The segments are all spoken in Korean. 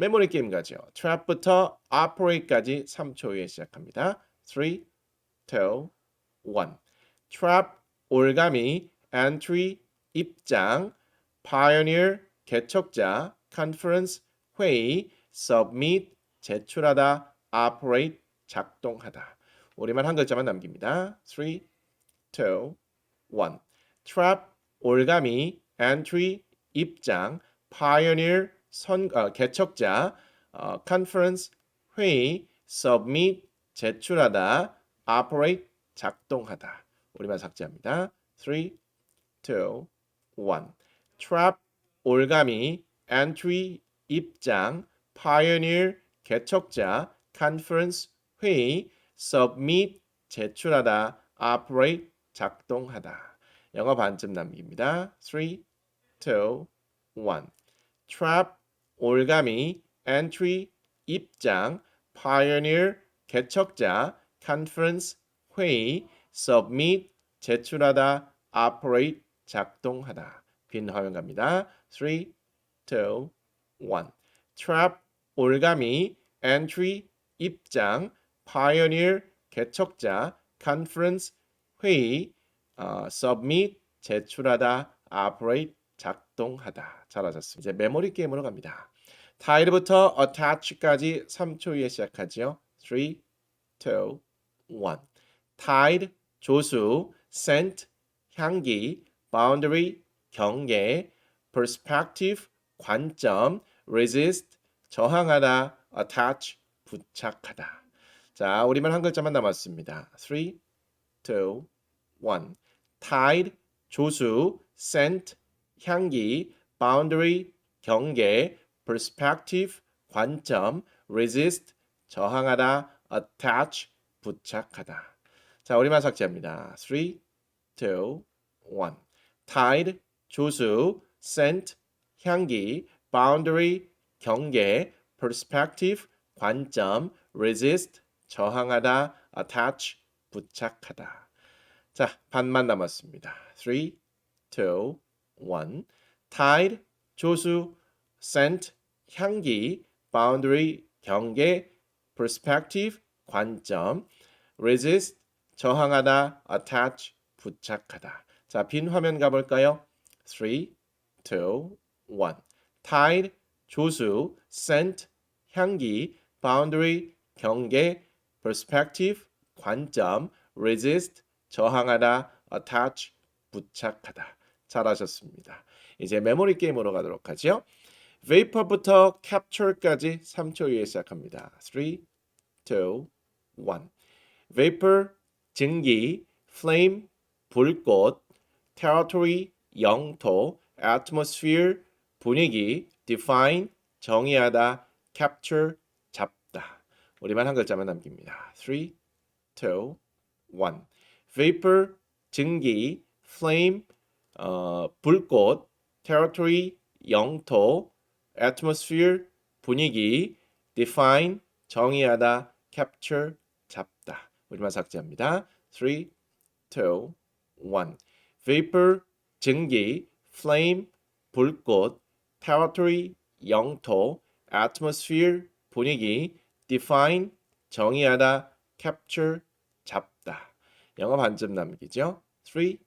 메모리 게임 가죠. trap부터 operate까지 3초 후에 시작합니다. 3, 2, 1. trap 올가미 entry 입장 pioneer 개척자 conference 회의 submit 제출하다 operate 작동하다. 우리만 한 글자만 남깁니다. 3, 2, 1. trap 올가미 entry 입장 pioneer 선 어, 개척자 어, conference 회의 submit 제출하다 operate 작동하다. 우리만 삭제합니다. 3, 2, 1. trap 올가미 entry 입장 pioneer 개척자 conference 회의 submit 제출하다 operate 작동하다. 영어 반쯤 남깁니다. 3, 2, 1. trap 올가미 entry 입장 pioneer 개척자 conference 회의 submit 제출하다 operate 작동하다. 빈 화면 갑니다. 3, 2, 1. trap 올가미 entry 입장 pioneer 개척자 conference 회의 어, submit 제출하다 operate 작동하다. 잘하셨습니다. 이제 메모리 게임으로 갑니다. 타일부터 attach까지 3초 후에 시작하죠. 3, 2, 1. tide 조수, scent 향기, boundary 경계, perspective 관점, resist 저항하다, attach 부착하다. 자, 우리만 한 글자만 남았습니다. 3, 2, 1. tide 조수, scent 향기, boundary 경계, perspective 관점, resist 저항하다, attach 부착하다. 자, 우리만 삭제합니다. 3, 2, 1. tide 조수, scent 향기, boundary 경계, perspective 관점, resist 저항하다, attach 부착하다. 자, 반만 남았습니다. 3, 2, 1. tide 조수, scent 향기, boundary 경계, perspective 관점, resist 저항하다, attach 부착하다. 자, 빈 화면 가볼까요? 3, 2, 1. tide 조수, scent 향기, boundary 경계, perspective 관점, resist 저항하다, attach 부착하다. 잘하셨습니다. 이제 메모리 게임으로 가도록 하죠. vapor부터 capture까지 3초 후에 시작합니다. 3, 2, 1. vapor 증기, flame 불꽃, territory 영토, atmosphere 분위기, define 정의하다, capture 잡다. 우리만 한 글자만 남깁니다. 3, 2, 1. vapor 증기, flame 어, 불꽃, territory 영토, atmosphere 분위기, define 정의하다, capture 잡다. 우리만 삭제합니다. 3, 2, 1. vapor 증기, flame 불꽃, territory 영토, atmosphere 분위기, define 정의하다, capture 잡다. 영어 반점 남기죠. 3,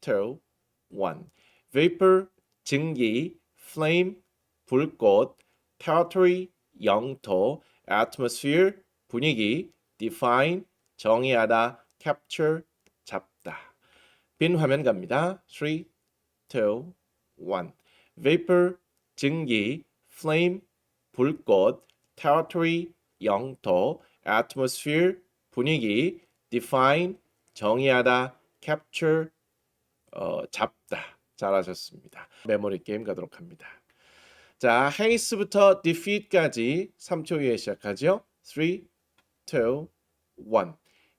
2, 1. vapor 증기, flame 불꽃, territory 영토, atmosphere 분위기, define 정의하다, capture 잡다. 빈 화면 갑니다. 3, 2, 1. vapor 증기, flame 불꽃, territory 영토, atmosphere 분위기, define 정의하다, capture 어, 잡다. 잘하셨습니다. 메모리 게임 가도록 합니다. 자, haste부터 defeat까지 3초 후에 시작하죠. 3, 2, 1.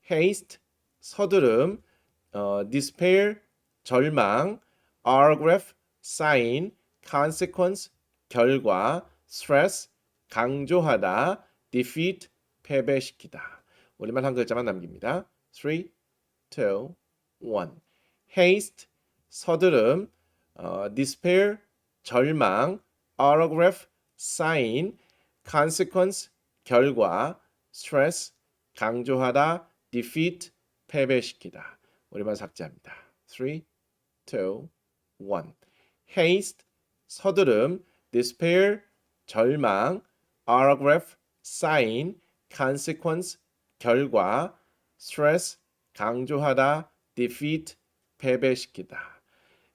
haste 서두름, 어, despair 절망, paragraph sign, 결과, stress 강조하다, defeat 패배시키다. 우리만 한 글자만 남깁니다. 3, 2, 1. Haste 서두름, 어, despair 절망, paragraph sign, consequence 결과 stress 강조하다 defeat 패배시키다 우리만 삭제합니다. 3 2 1 haste 서두름 despair 절망 paragraph sign consequence 결과 stress 강조하다 defeat 패배시키다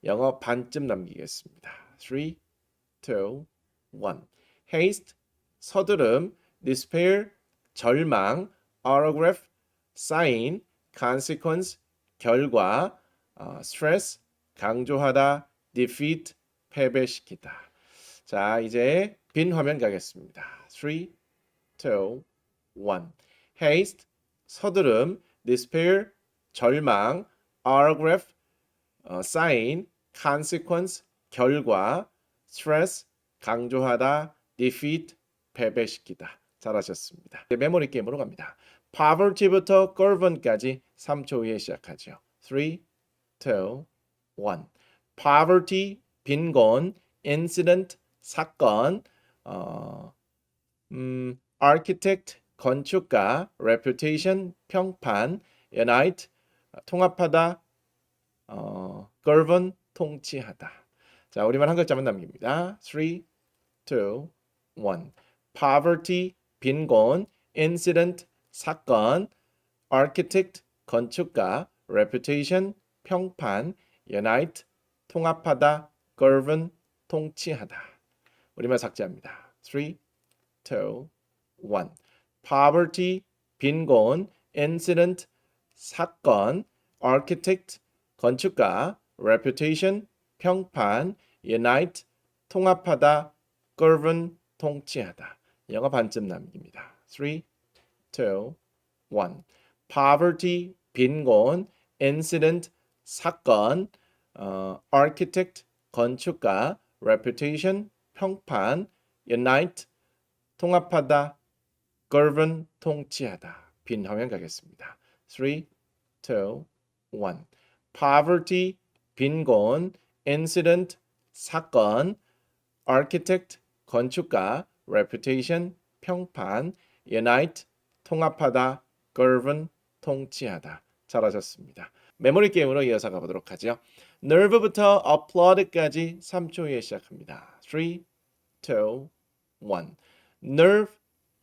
영어 반쯤 남기겠습니다. 3 2 1 haste 서두름 despair 절망 paragraph sign consequence 결과 어, stress 강조하다 defeat 패배시키다 자 이제 빈 화면 가겠습니다 3 2 1 haste 서두름 despair 절망 paragraph 어, sign consequence 결과 stress 강조하다 defeat 패배시키다 잘하셨습니다 이제 메모리 게임으로 갑니다 poverty부터 curve까지 3초 후에 시작하죠 3 2 1 poverty 빈곤 incident 사건 어, 음, architect 건축가 reputation 평판 unite 통합하다 어, govern 통치하다 자 우리만 한 글자만 남깁니다 3 2 1 poverty 빈곤 incident 사건 architect 건축가 reputation 평판 unite 통합하다 govern 통치하다 우리만 삭제합니다 3 2 1 poverty 빈곤 incident 사건 architect 건축가 reputation 평판 unite 통합하다 govern 통치하다 영어 반쯤 남깁니다 3 2 1 poverty 빈곤 incident 사건 어, architect 건축가 reputation 평판 unite 통합하다 govern 통치하다 빈 화면 가겠습니다 3 2 1 poverty 빈곤 incident 사건 architect 건축가 reputation 평판 unite 통합하다 govern 통치하다 잘하셨습니다. 메모리 게임으로 이어서 가보도록 하죠. nerve부터 applaud까지 3초 후에 시작합니다. 3, 2, 1 nerve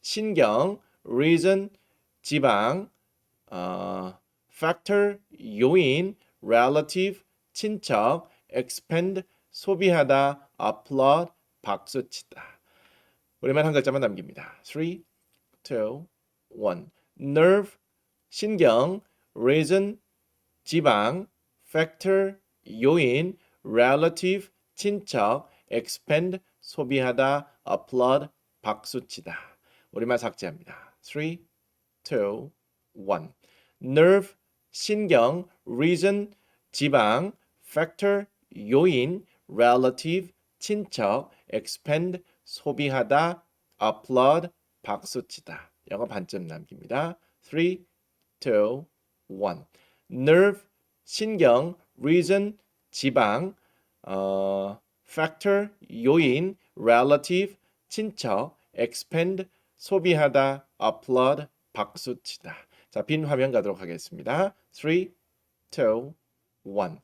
신경 reason 지방 어, factor 요인 relative 친척 expend 소비하다 applaud 박수치다 우리만 한 글자만 남깁니다. 3, 2, 1 nerve 신경 reason 지방 factor 요인 relative 친척 expend 소비하다 applaud 박수치다 우리말 삭제합니다 3 2 1 nerve 신경 reason 지방 factor 요인 relative 친척 expend 소비하다 applaud 박수치다 영어 반점 남깁니다 3 2 1 nerve 신경 reason 지방 어, factor 요인 relative 친척 expend 소비하다 applaud 박수치다 자 빈 화면 가도록 하겠습니다 3 2 1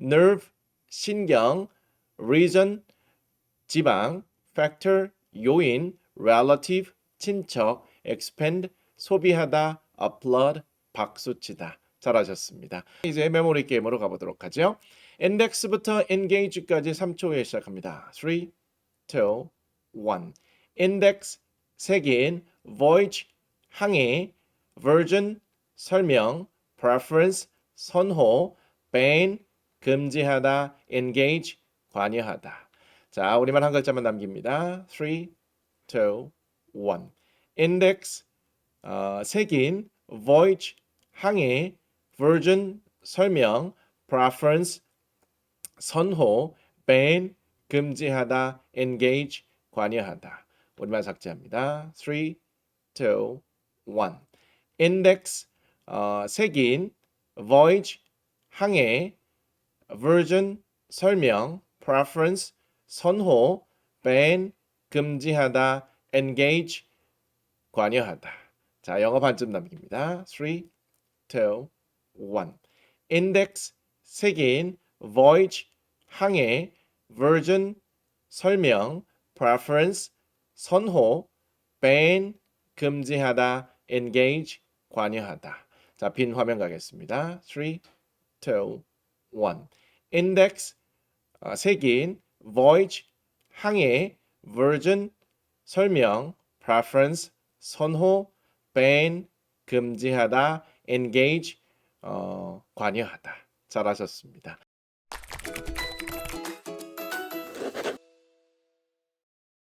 nerve 신경 reason 지방 factor 요인 relative 친척 expend 소비하다 applaud 박수치다 잘하셨습니다. 이제 메모리 게임으로 가보도록 하죠. 인덱스부터 engage까지 3초 후에 시작합니다. 3, 2, 1 인덱스 색인 voyage 항해 version 설명 preference 선호 ban 금지하다 engage 관여하다 자 우리만 한 글자만 남깁니다. 3, 2, 1 인덱스 어, 색인 voyage 항해 version 설명 preference 선호 ban 금지하다 engage 관여하다 우리말 삭제합니다. 3 2 1 index 어, 색인 voyage 항해 version 설명 preference 선호 ban 금지하다 engage 관여하다. 자, 영어 반쯤 남깁니다. 3 2 1 index 세계인 voyage 항해 version 설명 preference 선호 ban 금지하다 engage 관여하다. 자, 빈 화면 가겠습니다. 3 2 1 index 아, 색인 voyage 항해 version 설명 preference 선호 ban 금지하다 engage 어, 관여하다 잘하셨습니다.